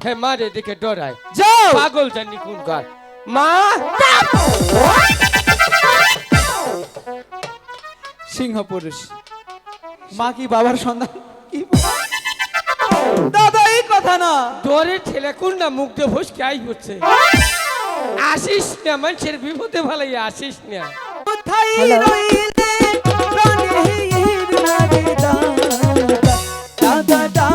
হে মা রে দেখে ডরায় যাও। পাগল জানি কোন কার মা! সিংহ পুরুষ। মা কি বাবার সন্তান? কি দাদা এই কথা না। ডরে ঠেলে কোন না মুখ দিয়ে ভসকে আই হচ্ছে। আসিস না মানুষের বিপদে ভালাই আসিস না। কোথায় রইলে? দাদা।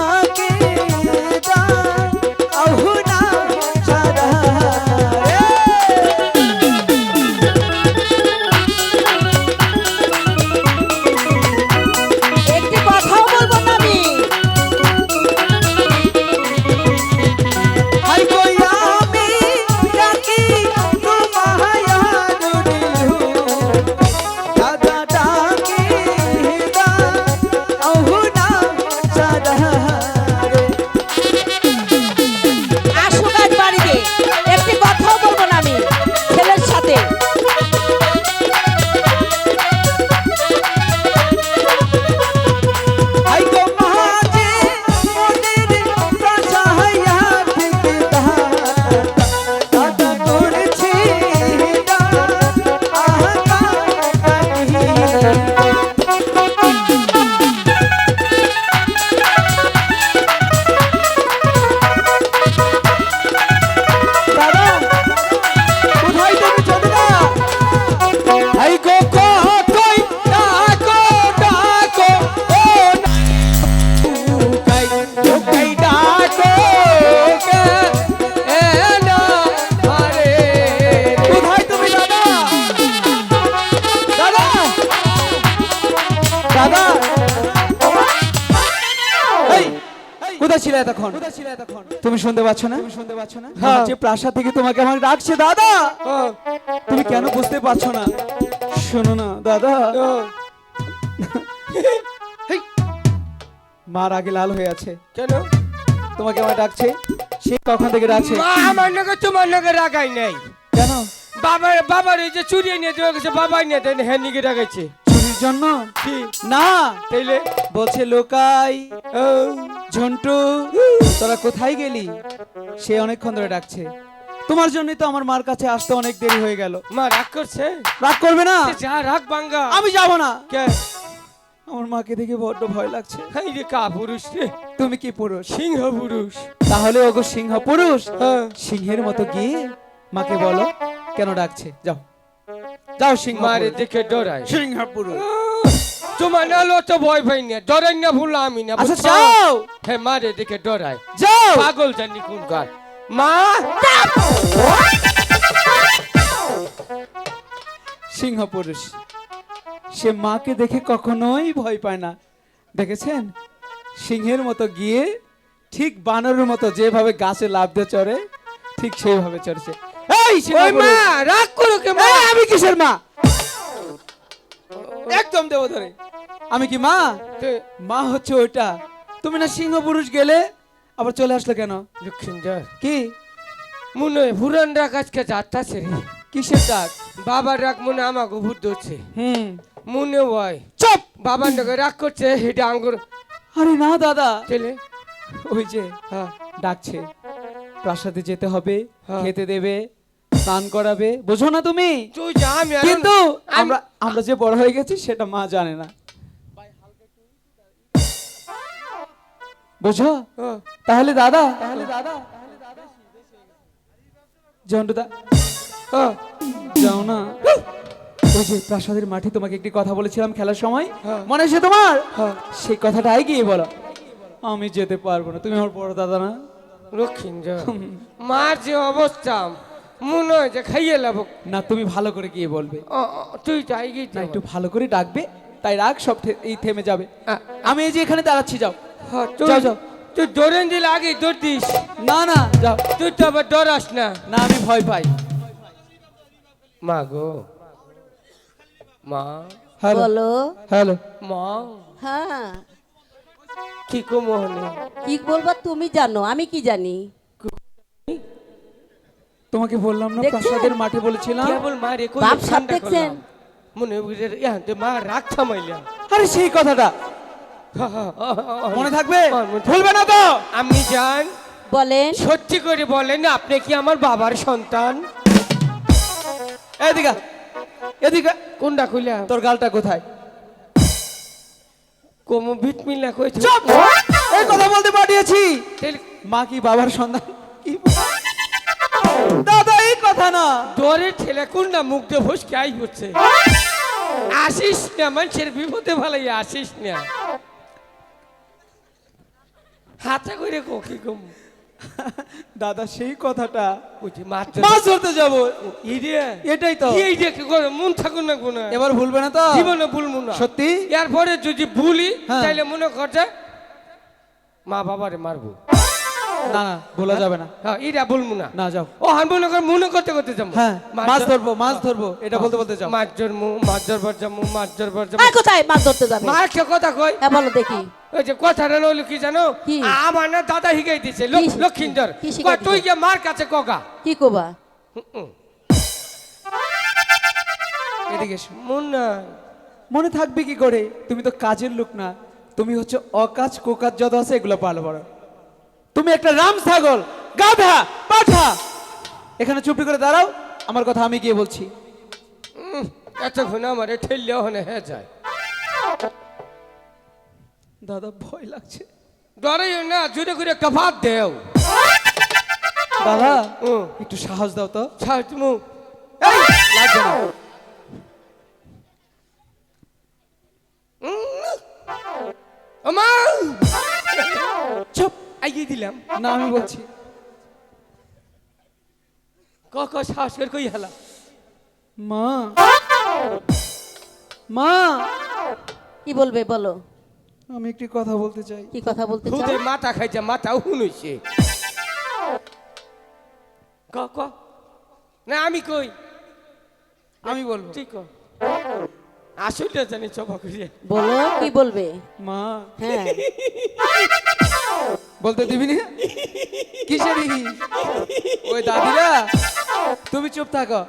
দাদা কোথায় ছিলে এতক্ষণ? তুমি শুনতে পাচ্ছ না? শুনতে পাচ্ছ না? হ্যাঁ। যে প্রাসাদ থেকে তোমাকে আমার ডাকছে দাদা! তুমি কেন বুঝতে পারছ না? শোনো না দাদা। মার আগে লাল হয়ে আছে। কেন? তোমাকে আমার ডাকছে। সে কখন থেকে ডাকছে? আমার নাকি তোমার নাকি রাগাই নাই। কেন? বাবার বাবার এই যে চুরি নিয়ে দেওয়া গেছে বাবাই নিয়ে দেন হ্যাঁ চুরির জন্য? কি না তাইলে বলছে লোকাই ও ঝন্টু তোরা কোথায় গেলি? সে অনেকক্ষণ ধরে ডাকছে। তোমার জন্যই তো আমার মার কাছে আসতে অনেক দেরি হয়ে গেল। মা রাগ করছে? রাগ করবে না? যা রাগ বাঙ্গা। আমি যাব না। কে? আমার মাকে দেখে বড্ড ভয় লাগছে। হাই রে কা পুরুষ রে? তুমি কি পুরুষ? সিংহ পুরুষ। তাহলে ওগো সিংহ পুরুষ? হ্যাঁ। সিংহের মতো গিয়ে মাকে বলো কেন ডাকছে? যাও। যাও সিংহ মারে পুরুষ। দেখে ডরায়। সিংহ পুরুষ তোমার নালো তো ভয় পাই না ডরাই না ভুল আমি না আচ্ছা যাও। হ্যাঁ মারে দেখে ডরায়। যাও। পাগল জানি কোন কার। মা সিংহ পুরুষ সে মাকে দেখে কখনোই ভয় পায় না। দেখেছেন? সিংহের মতো গিয়ে ঠিক বানরের মতো যেভাবে গাছে লাভ দিয়ে চড়ে ঠিক সেইভাবে চড়ছে। ওই মা রাগ করো কে মা? আমি কিসের মা? একদম দেবো ধরে আমি কি মা? মা হচ্ছে ওইটা। তুমি না সিংহ পুরুষ গেলে আবার চলে আসলে কেন? কি? মনে হয় আজকে যাত্রাছে রে। কিসের ডাক বাবার রাগ মনে আমাকে ভূত ধরছে। হুম। মনে হয় চুপ! বাবার নাকি রাগ করছে হেটা আঙ্গুর। আরে না দাদা। ছেলে? ওই যে হ্যাঁ। ডাকছে। প্রাসাদে যেতে হবে হ্যাঁ। খেতে দেবে স্নান করাবে। বোঝো না তুমি? তুই যা আমি আর- কিন্তু আমরা আমরা যে বড় হয়ে গেছি সেটা মা জানে না। বোঝো? হ্যাঁ। তাহলে দাদা তাহলে দাদা। জন্টুদা হ্যাঁ। যাও না। ওই যে প্রাসাদের মাঠে তোমাকে একটি কথা বলেছিলাম খেলার সময়। হ্যাঁ। মনে আছে তোমার? হ্যাঁ। সেই কথাটা গিয়ে বলো। আমি যেতে পারব না। তুমি আমার বড় দাদা না। লক্ষিন্দর মার যে অবস্থা। মনে হয় যে খাইয়ে লাবো না তুমি ভালো করে গিয়ে বলবে। তুই যাই গিয়ে না একটু ভালো করে ডাকবে তাই রাগ সব এই থেমে যাবে। আমি এই যে এখানে দাঁড়াচ্ছি যাও। তুই যাও, যাও। তুই দৌড়েন দিলে আগে দৌড় দিস। না না যাও। তুই তো আবার ডরাস না। না আমি ভয় পাই। মা গো। মা। হ্যালো। হ্যালো। মা। হ্যাঁ। কি কো মোহনে কি বলব তুমি জানো আমি কি জানি? তোমাকে বললাম না? প্রাসাদের মাঠে বলেছিলাম? কেবল মা রে বাপ সাপ দেখছেন? মনে বুঝে ইয়াতে মা রাগ থামাইলাম আরে সেই কথাটা। মনে থাকবে? ভুলবে না তো? আমি জান বলেন। সত্যি করে বলেন আপনি কি আমার বাবার সন্তান? এদিকে এদিকে কোনটা কইলা তোর গালটা কোথায়? কোমো ভিট মিলা কইছে। চুপ! এই কথা বলতে পাঠিয়েছি। মা কি বাবার সন্তান? কি কথা না। দরে ঠেলে কোনটা মুখ দিয়ে ফসকে আই হচ্ছে? আসিস না মানুষের বিপদে ভালাই আসিস না। হাতে করে কো কম দাদা সেই কথাটা মাত্র মাছ ধরতে যাব। এটাই তো। এই যে কি করে মন থাকুন না কোনা। এবার ভুলবে না তো? জীবনে ভুলবো না। সত্যি? এরপরে যদি ভুলি হ্যাঁ। তাইলে মনে করছে মা বাবারে মারবো। না না ভোলা যাবে না। হ্যাঁ এটা বলব না না যাও। ও হান মনে কর মনে করতে করতে যাব। হ্যাঁ মাছ ধরবো। মাছ ধরবো। এটা বলতে বলতে যাও। মাছ ধরবো মাছ ধরবার যাব মাছ ধরবার যাব। কোথায়? মাছ ধরতে যাবে। মা একটা কথা কই? হ্যাঁ বলো দেখি। ওই যে কথাটা হলো কি জানো? আমার না দাদা হিগাই দিছে লক্ষিন্দর। তুই? গিয়ে মার কাছে কগা। কি কোবা? এদিকে। মন। মনে থাকবে কি করে? তুমি তো কাজের লোক না। তুমি হচ্ছে অকাজ কোকাজ যত আছে এগুলো পালো বড় তুমি একটা রাম ছাগল গাধা পাঠা। এখানে চুপটি করে দাঁড়াও আমার কথা আমি গিয়ে বলছি। এতক্ষণ আমার ঠেললে ওখানে হয়ে যায়। দাদা ভয় লাগছে। ডরাই না জুড়ে করে একটা ভাত দেও দাদা একটু সাহস দাও তো। তুমি লাগবে না। চুপ। আইয়ে দিলাম। না আমি বলছি। ক ক শ্বাস করে কই হেলা? মা। মা। কি বলবে বলো। আমি একটি কথা বলতে চাই। কি কথা বলতে খুদে মাথা খাইছে মাথা হুনুইছে ক ক। না আমি কই? আমি বলব। ঠিক ক আসলে জানি চবা করিয়ে। বলো কি বলবে? মা। হ্যাঁ। বলতে দিবি না? কিসেরই ওই দাদিরা? তুমি চুপ থাকো।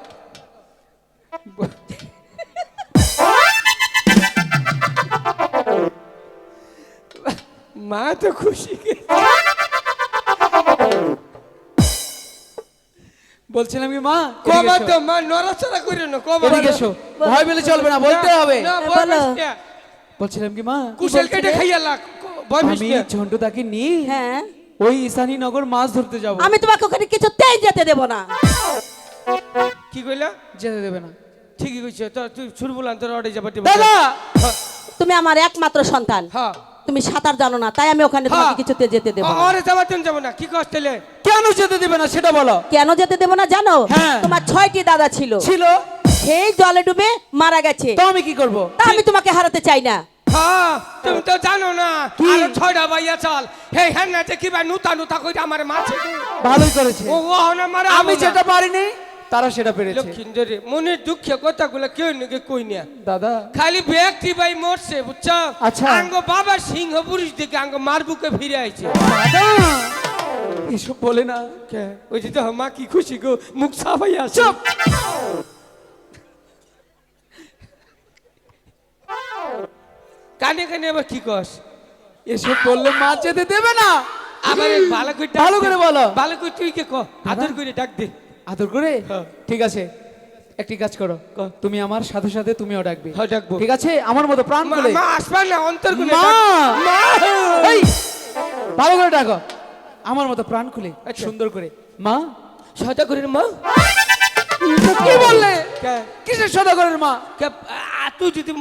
মা তো খুশি বলছিলাম কি মা কবা তো। মা নড়াচড়া করে না কবা এদিকে এসো। ভয় পেলে চলবে না বলতে হবে। বলছিলাম কি মা কুশল কেটে খাইয়া লাগ। আমি না। নিয়ে হ্যাঁ। ওই ঈশানী নগর মাছ ধরতে যাব। আমি তোমাকে ওখানে কিছুতেই যেতে দেব না। কি কইলা? যেতে দেবে না। ঠিকই কইছে তো তুই শুরু বললাম তোর অর্ডার যাবার দিব দাদা! তুমি আমার একমাত্র সন্তান। হ্যাঁ। তুমি সাঁতার জানো না তাই আমি ওখানে তোমাকে হ্যাঁ। কিছুতে যেতে দেব না। আরে যাবার তুমি যাব না কি কষ্টলে কেন যেতে দেবে না সেটা বলো। কেন যেতে দেব না জানো? হ্যাঁ। তোমার ছয়টি দাদা ছিল। ছিল? সেই জলে ডুবে মারা গেছে। তো আমি কি করব? তা আমি তোমাকে হারাতে চাই না। হ্যাঁ তুমি তো জানো না? আর ছয়টা বাইয়া চাল। হে হ্যাঁ না যে কিবা নুতা নুতা কইরা আমার মাছে। ভালোই করেছে। ও ও না মারা আমি যেটা পারিনি তারা সেটা পেরেছে। লক্ষিন্দরে মনের দুঃখে কথাগুলো কেউ নাকি কই না। দাদা। খালি ব্যক্তি ভাই মরছে বুঝছ? আচ্ছা। আঙ্গ বাবা সিংহ পুরুষ দিকে আঙ্গ মারবুকে ফিরে আইছে। দাদা এসব বলে না। ওই যে তো মা কি খুশি গো মুখ সাফাই আছে। কানে কানে আবার কি কস? এসব বললে মা যেতে দেবে না। আবার ভালো করে ভালো করে বলো। ভালো করে তুই কে ক? আদর করে ডাক দে। আদর করে? হ্যাঁ। ঠিক আছে। একটি কাজ করো। তুমি আমার সাথে সাথে তুমিও ডাকবে। হ্যাঁ, ডাকবো। ঠিক আছে? আমার মতো প্রাণ খুলে মা আসবা না অন্তরগুলো মা! মা! এই! ভালো করে ডাকো। আমার মতো প্রাণ খুলে আচ্ছা। সুন্দর করে। মা? সদা করে মা? কি বললে? কে? কিসের সদাগরের মা? তুই যদি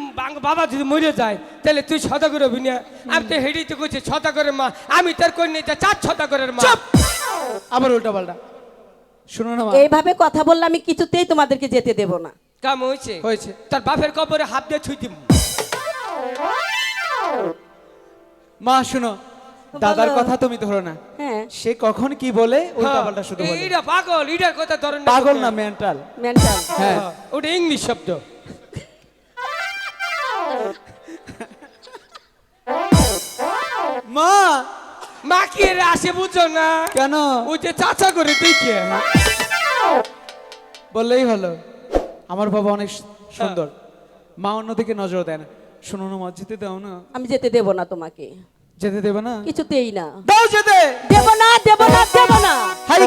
বাবা যদি মরে যায় তাহলে তুই সদা করে না আমি তো হেডি তো করছি ছতা করে মা আমি তার কন্যা চার ছতা করে মা আবার উল্টা পাল্টা। শুনো না এইভাবে কথা বললে আমি কিছুতেই তোমাদেরকে যেতে দেব না। কাম হয়েছে? হয়েছে। তার বাপের কবরে হাত দিয়ে ছুই দিব মা শুনো। দাদার কথা তুমি ধরো না। হ্যাঁ। সে কখন কি বলে উল্টা পাল্টা শুধু বলে। এইটা পাগল এটার কথা ধরেন পাগল না মেন্টাল মেন্টাল হ্যাঁ। ওটা ইংলিশ শব্দ। মা! মা কি এর আসে বুঝো না? কেন? ওই যে চাচা করে দেখে। বললেই হলো আমার বাবা অনেক সুন্দর। মা অন্যদিকে নজর দেয় না। শোনো না মা যেতে দাও না। আমি যেতে দেব না তোমাকে। যেতে দেবে না? কিছুতেই না। দাও যেতে! দেব না দেব না দেব না। হাই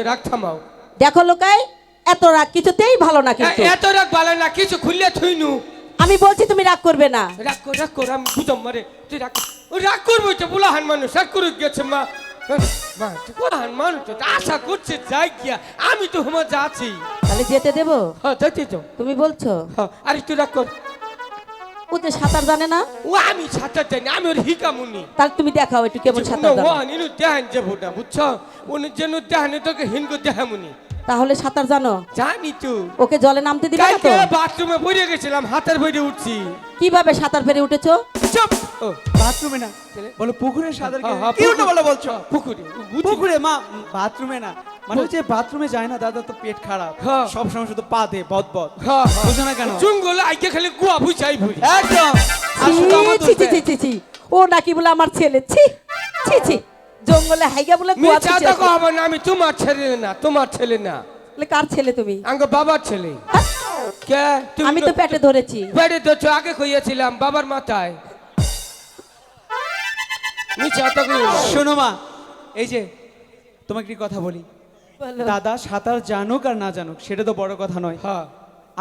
বাপে রাগ থামাও। দেখো লোকাই এত রাগ কিছুতেই ভালো না কিন্তু। এত রাগ ভালো না কিছু খুললে থুইনু। আমি বলছি তুমি রাগ করবে না। রাগ কর রাগ কর আমি বুঝম মারে তুই রাগ রাগ করব তো বুলাহান মানুষ রাগ করে গেছে মা। মা তুই বুলাহান মানুষ তো আশা করছে যাই গিয়া আমি তো হুমা যাচ্ছি। তাহলে যেতে দেবো? হ্যাঁ যাচ্ছি তো তুমি বলছো। হ্যাঁ আরে তুই রাগ কর। ও তো সাঁতার জানে না? ও আমি সাঁতার জানি আমি ওর হিকামুনি তাহলে তুমি দেখাও একটু কেমন সাঁতার জানো? ও ইনু দেহান যে ভোটা বুঝছ? উনি যেন দেহানি তোকে হিনকো দেহামুনি। তাহলে সাঁতার জানো? জানি তো। ওকে জলে নামতে দিবে না তো? বাথরুমে পড়ে গেছিলাম হাতের বইরে উঠছি। কীভাবে সাঁতার ফেরে উঠেছো? চুপ! ও বাথরুমে না। বলো পুকুরে সাঁতার হ্যাঁ, কেটে- হ্যাঁ, কি উল্টো বলো বলছো? পুকুরে পুকুরে মা বাথরুমে না। মানে হচ্ছে বাথরুমে যায় না দাদা তো পেট খারাপ। হ্যাঁ। সব সময় শুধু পা দে বদ বদ। হ্যাঁ, হ্যাঁ। বুঝো না কেন? চুঙ্গল আইকে খালি গুয়া বুঝাই ভুরি একদম। আর আমার ছি, ছি, দোষ ছি, দেয়। ছি, ছি। ও নাকি বলে আমার ছেলে। ছি ছি ছি। জঙ্গলে হাইগা বলে কুয়া মিথ্যা তো আছে। না আমি তোমার ছেলে না তোমার ছেলে না। কার ছেলে তুমি? আঙ্গ বাবার ছেলে। হ্যাঁ? কে? তুমি আমি তো পেটে ধরেছি। পেটে তো আগে কইয়াছিলাম বাবার মাথায়। শোনো মা এই যে তোমাকে একটি কথা বলি। বলো। দাদা সাঁতার জানুক আর না জানুক সেটা তো বড় কথা নয়। হ্যাঁ।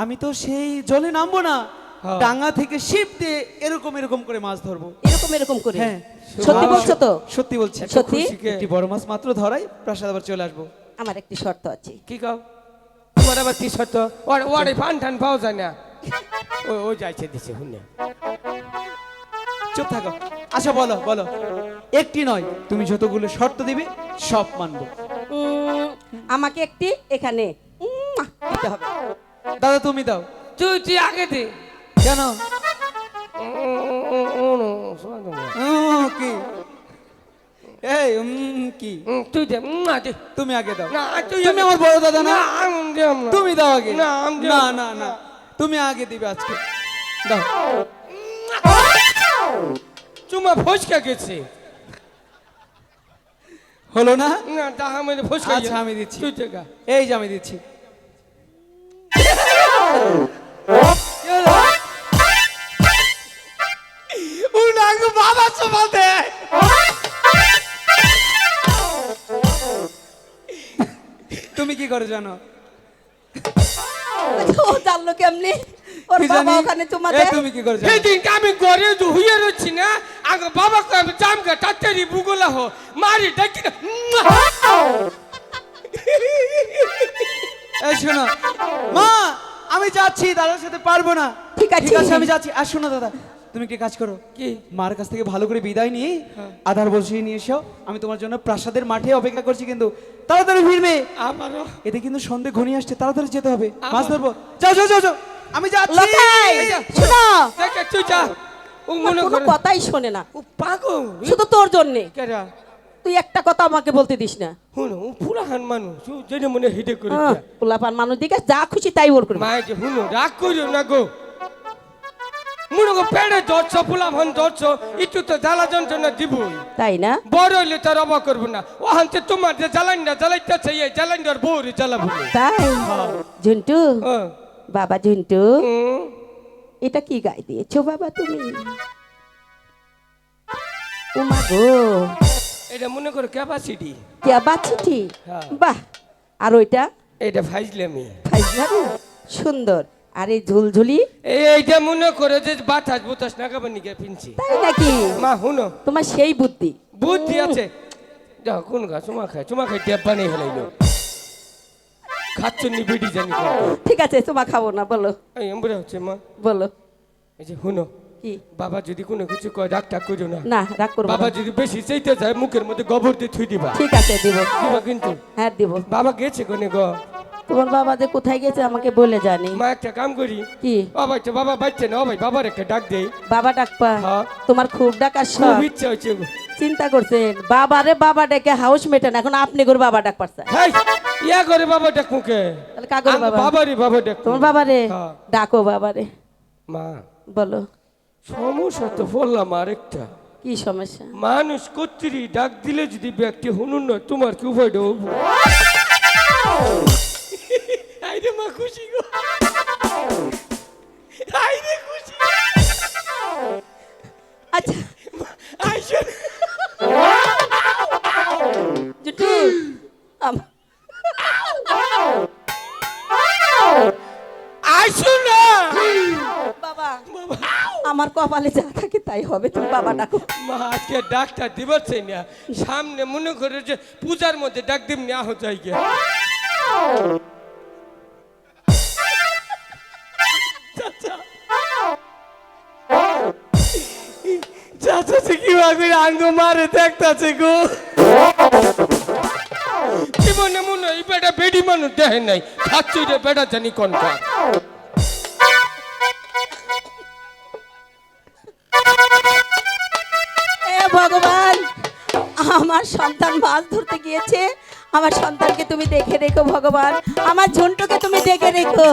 আমি তো সেই জলে নামবো না। হ্যাঁ। ডাঙ্গা থেকে শিপ দিয়ে এরকম এরকম করে মাছ ধরবো। এরকম এরকম করে? হ্যাঁ। সত্যি বলছো তো? সত্যি বলছি। সত্যি? একটি বড় মাছ মাত্র ধরাই প্রাসাদ আবার চলে আসব। আমার একটি শর্ত আছে। কি কাও? তোমার আবার কি ওর ওরে ফান টান পাওয়া যায় না। ও ও যাইছে দিছে শুনে চুপ থাকো। আচ্ছা বলো বলো। একটি নয় তুমি যতগুলো শর্ত দিবে সব মানবো। আমাকে একটি এখানে দিতে হবে। দাদা তুমি দাও। তুই তুই আগে দে। কেন উম, উম, কি? এই কি? তুই দে না দে। তুমি আগে দাও। না তুমি আমার বড় দাদা না। তুমি দাও আগে। না, না তুমি আগে দিবে আজকে। দাও। চুমা ফসকা গেছে। হলো না? না তাহা মানে ফসকা আচ্ছা, আমি দিচ্ছি। তুই এই যে আমি দিচ্ছি। বাবা চুমা দে তুমি কি করে জানো? ও জানলো কেমনি? ওর বাবা ওখানে চুমা দেয়। তুমি কি করে জানো? সেদিন আমি না আগে বাবা আমি বুগলা হো মারি ডাকি না। এই শোনো। মা আমি যাচ্ছি দাদার সাথে পারব না। ঠিক আছে। ঠিক আছে আমি যাচ্ছি। আর শোনো দাদা। তুমি একটি কাজ করো। কি? মার কাছ থেকে ভালো করে বিদায় নিয়ে আধার বসিয়ে নিয়ে এসো। আমি তোমার জন্য প্রাসাদের মাঠে অপেক্ষা করছি কিন্তু তাড়াতাড়ি ফিরবে। আমারও। এতে কিন্তু সন্ধে ঘনিয়ে আসছে তাড়াতাড়ি যেতে হবে। মাছ ধরবো। যাও যাও যাও যাও। আমি যাচ্ছি। লোকাই এই যা। শোনো। তুই যা। ও মনে কোনো কথাই শোনে না। ও পাগল। শুধু তোর জন্য। কেরা তুই একটা কথা আমাকে বলতে দিস না। হুনো ও মানুষ। ও যেন মনে হিটে করে আহ, মানুষ। দিকে যা খুশি তাই ওর করবে মায়ে যে হুনো রাগ করিও না গো। মনে গো পেড়ে ধরছ পুলা ভান ধরছ একটু তো জ্বালা যন্ত্রণা দিবই তাই না? বড় হইলে তার অবাক করব না। ও হানতে তোমার যে জ্বালান না জ্বালাইতেছে এই জ্বালান আর বউরে জ্বালাবো। তাই? ঝুন্টু? হ্যাঁ। বাবা ঝুন্টু? হুম। এটা কি গায়ে দিয়েছ বাবা তুমি? উমা গো। এটা মনে করো ক্যাপাসিটি কে বাচ্চিটি হ্যাঁ। বাহ। আর ওইটা? এটা ফাইজলামি। ফাইজলামি? সুন্দর। আর এই ঝুলঝুলি? এইটা মনে করে যে বাতাস বুতাস নাগাবার নিকে পিনছি তাই নাকি? মা হুনো তোমার সেই বুদ্ধি। বুদ্ধি আছে। দেখো কোন গা চুমা খায় চুমা খাই টেপ বানিয়ে হেলাইলো খাচ্ছেন নি বেটি জানি ঠিক আছে তোমার খাব না বলো। এই এমবরে হচ্ছে মা। বলো। এই যে হুনো কি? বাবা যদি কোনো কিছু কয় ডাক টাক করো না। না রাগ করব বাবা যদি বেশি চাইতে যায় মুখের মধ্যে গোবর দিয়ে থুই দিবা। ঠিক আছে দিব। দিবা কিন্তু। হ্যাঁ দিব। বাবা গেছে কোনে গো? তোমার বাবা যে কোথায় গেছে আমাকে বলে জানি। মা একটা কাম করি। কি? ভাই তো বাবা বাচ্চা না ভাই বাবার একটা ডাক দেই। বাবা ডাকবা হ্যাঁ। তোমার খুব ডাকার খুব শখ। ইচ্ছা হচ্ছে। চিন্তা করছেন বাবারে বাবা ডেকে হাউস মেটান এখন আপনি করে বাবা ডাক পারছেন। ইয়া করে বাবা ডাক মুখে। তাহলে কাগর বাবা। বাবারে বাবা ডাক তোমার বাবারে হ্যাঁ। ডাকো বাবারে মা। বলো। সমস্যা তো বললাম আরেকটা। কি সমস্যা? মানুষ কর্তৃ ডাক দিলে যদি ব্যক্তি হুনুন নয় তোমার কি আইরে মা খুশি গো। আইরে খুশি। আচ্ছা। আইসো জুটু আম- আইসো না। বাবা আমার কপালে যা থাকে তাই হবে তুমি বাবা ডাকো। মা আজকে ডাক্তার চাই না সামনে মনে করে যে পূজার মধ্যে ডাক দিম নেওয়া হতো গিয়ে। কি ভাবে মারে দেখতাছে গো। জীবনে মনে এই বেটা বেডি মানুষ দেখে নাই খাচ্ছি রে বেটা জানি কোন ভগবান, আমার সন্তান মাছ ধরতে গিয়েছে। আমার সন্তানকে তুমি দেখে রেখো ভগবান, আমার ঝন্টুকে তুমি দেখে রেখো।